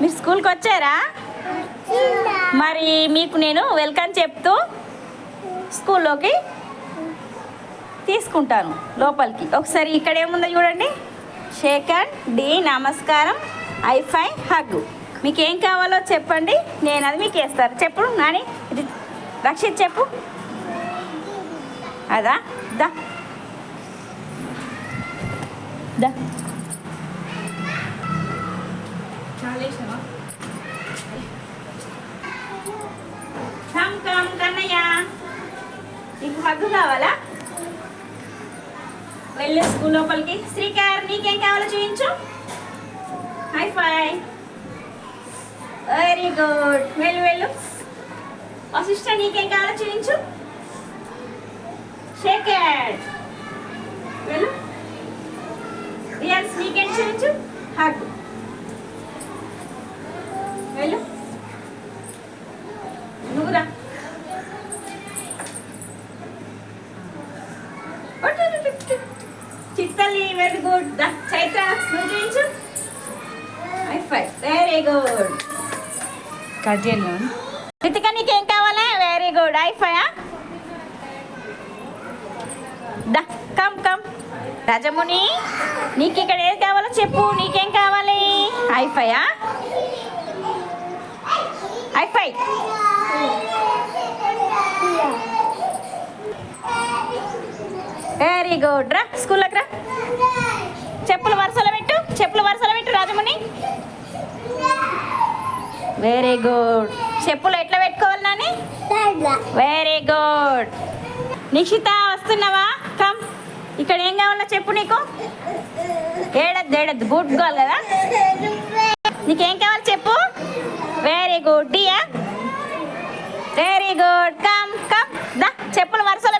మీరు స్కూల్కి వచ్చారా? మరి మీకు నేను వెల్కమ్ చెప్తూ స్కూల్లోకి తీసుకుంటాను లోపలికి. ఒకసారి ఇక్కడ ఏముందో చూడండి. షేకర్ డి నమస్కారం ఐఫై హగ్. మీకు ఏం కావాలో చెప్పండి నేను అది మీకు వేస్తాను. చెప్పు నాని రక్షిత్ చెప్పు. అదా దా. దా కమ్ కమ్ నీకు హగ్గు కావాలా? వెళ్ళు స్కూల్ లోపలికి. శ్రీకార్ నీకేం కావాలో చూపించు హై ఫై వెరీ గుడ్ వెళ్ళు వెళ్ళు. సిస్టర్ నీకేం కావాలో చూపించు షేకెడ్ వెళ్ళు. రియల్స్ నీకేం చూపించు హగ్గు వెళ్ళు నువ్వు రా చిత్తల్ని వెరీ గుడ్. చైత్ర నువ్వు చేయించు high five very good cut చేయండి. రితిక నీకు ఏం కావాలా వెరీ గుడ్ హై ఫైవ్ దా కమ్ కమ్ రాజముని నీకు ఇక్కడ ఏది కావాలో చెప్పు. నీకేం కావాలి? హై ఫైయా హై ఫై వెరీ గుడ్ రా స్కూల్లోకి రా. చెప్పులు వరుసలో పెట్టు చెప్పులు వరుసలో పెట్టు రాజముని వెరీ గుడ్ చెప్పులు ఎట్లా పెట్టుకోవాలి నాని? వెరీ గుడ్ నిక్షిత వస్తున్నావా? కమ్ ఇక్కడ ఏం కావాలో చెప్పు నీకు. ఏడద్దు ఏడద్దు. గుడ్ గోల్ కదా? నీకేం కావాలి చెప్పు? Very good డియా very good come come చెప్పులు వరుసలు